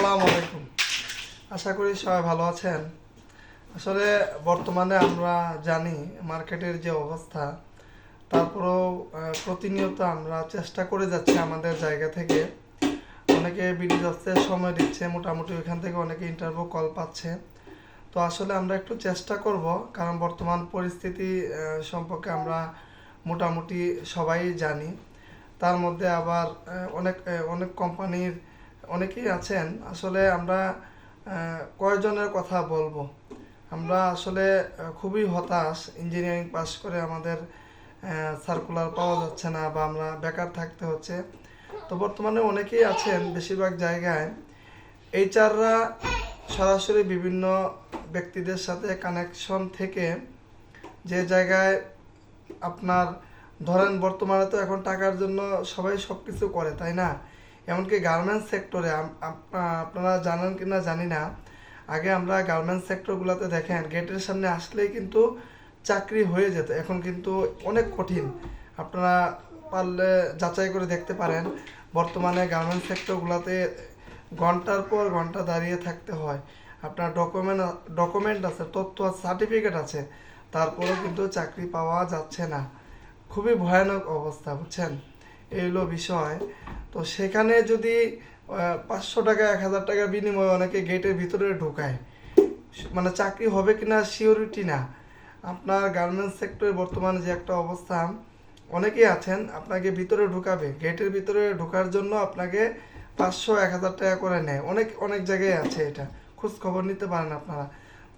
আসসালামু আলাইকুম। আশা করি সবাই ভালো আছেন। আসলে বর্তমানে আমরা জানি মার্কেটের যে অবস্থা, তারপরেও প্রতিনিয়ত আমরা চেষ্টা করে যাচ্ছি আমাদের জায়গা থেকে। অনেকে বিডি জবসে সময় দিচ্ছে, মোটামুটি ওইখান থেকে অনেকে ইন্টারভিউ কল পাচ্ছে। তো আসলে আমরা একটু চেষ্টা করব, কারণ বর্তমান পরিস্থিতি সম্পর্কে আমরা মোটামুটি সবাই জানি। তার মধ্যে আবার অনেক অনেক কোম্পানির অনেকেই আছেন। আসলে আমরা কয়জনের কথা বলব। আমরা আসলে খুবই হতাশ। ইঞ্জিনিয়ারিং পাস করে আমাদের সার্কুলার পাওয়া যাচ্ছে না বা আমরা বেকার থাকতে হচ্ছে। তো বর্তমানে অনেকেই আছেন বেশিরভাগ জায়গায়। এইচআররা সরাসরি বিভিন্ন ব্যক্তিদের সাথে কানেকশন থেকে যে জায়গায় আপনার, ধরেন বর্তমানে তো এখন টাকার জন্য সবাই সব কিছু করে, তাই না? এমনকি গার্মেন্টস সেক্টরে আপনারা জানেন কি না জানি না। আগে আমরা গার্মেন্টস সেক্টরগুলোতে দেখেন গেটের সামনে আসলেই কিন্তু চাকরি হয়ে যেত। এখন কিন্তু অনেক কঠিন। আপনারা পারলে যাচাই করে দেখতে পারেন, বর্তমানে গার্মেন্টস সেক্টরগুলোতে ঘণ্টার পর ঘণ্টা দাঁড়িয়ে থাকতে হয়। আপনার ডকুমেন্ট ডকুমেন্ট আছে, তথ্য সার্টিফিকেট আছে, তারপরেও কিন্তু চাকরি পাওয়া যাচ্ছে না। খুবই ভয়ানক অবস্থা, বুঝছেন? এই হলো বিষয়। তো সেখানে যদি পাঁচশো টাকা, এক হাজার টাকা বিনিময়ে অনেকে গেটের ভিতরে ঢোকায়। মানে চাকরি হবে কি না সিওরিটি না। আপনার গার্মেন্টস সেক্টরে বর্তমানে যে একটা অবস্থা অনেকেই আছেন, আপনাকে ভিতরে ঢুকাবে। গেটের ভিতরে ঢোকার জন্য আপনাকে পাঁচশো, এক হাজার টাকা করে নেয়। অনেক অনেক জায়গায় আছে এটা। খোঁজ খবর নিতে পারেন আপনারা।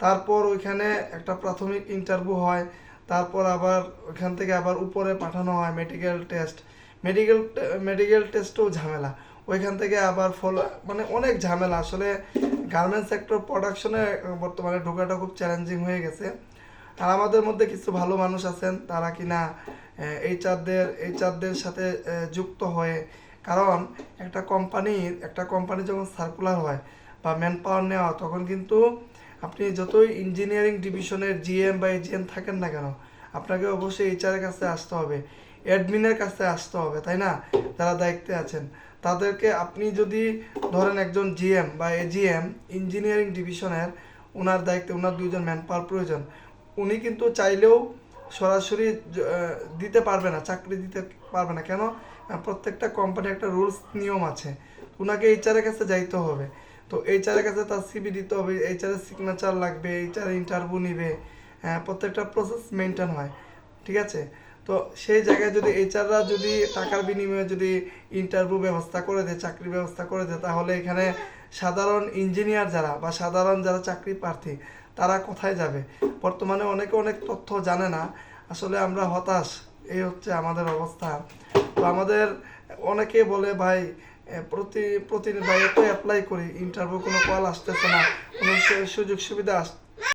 তারপর ওইখানে একটা প্রাথমিক ইন্টারভিউ হয়। তারপর আবার ওইখান থেকে আবার উপরে পাঠানো হয় মেডিকেল টেস্ট মেডিকেল মেডিকেল টেস্টও ঝামেলা। ওইখান থেকে আবার ফলো মানে অনেক ঝামেলা। আসলে গার্মেন্টস সেক্টর প্রোডাকশনে বর্তমানে ঢোকাটা খুব চ্যালেঞ্জিং হয়ে গেছে। আর আমাদের মধ্যে কিছু ভালো মানুষ আছেন, তারা কিনা এইচআরদের এইচআরদের সাথে যুক্ত হয়ে। কারণ একটা কোম্পানির একটা কোম্পানি যখন সার্কুলার হয় বা ম্যান পাওয়ার নেওয়া, তখন কিন্তু আপনি যতই ইঞ্জিনিয়ারিং ডিভিশনের জিএম বা এজিএম থাকেন না কেন, আপনাকে অবশ্যই এইচআরের কাছে আসতে হবে। অ্যাডমিনের কাছে আসতে হবে, তাই না? যারা দায়িত্বে আছেন। তাদেরকে আপনি যদি ধরেন একজন জিএম বা এজিএম ইঞ্জিনিয়ারিং ডিভিশনের ওনার দায়িত্বে ওনার দুইজন ম্যান পাওয়ার প্রয়োজন, উনি কিন্তু চাইলেও সরাসরি দিতে পারবে না, চাকরি দিতে পারবে না। কেন? প্রত্যেকটা কোম্পানির একটা রুলস নিয়ম আছে। ওনাকে এইচআরের কাছে যাইতে হবে। তো এইচআরের কাছে তার সিবি দিতে হবে এইচআরের সিগনেচার লাগবে এইচআর ইন্টারভিউ নিবে হ্যাঁ প্রত্যেকটা প্রসেস মেনটেন হয়। ঠিক আছে? তো সেই জায়গায় যদি এইচআররা যদি টাকার বিনিময়ে যদি ইন্টারভিউ ব্যবস্থা করে দেয় চাকরি ব্যবস্থা করে দেয়, তাহলে এখানে সাধারণ ইঞ্জিনিয়ার যারা বা সাধারণ যারা চাকরি প্রার্থী, তারা কোথায় যাবে? বর্তমানে অনেকে অনেক তথ্য জানে না। আসলে আমরা হতাশ। এই হচ্ছে আমাদের অবস্থা। তো আমাদের অনেকে বলে, ভাই প্রতি, প্রতিদিন ভাই এত অ্যাপ্লাই করি। ইন্টারভিউ কোনো কল আসতেছে না। কোনো সুযোগ সুবিধা আস-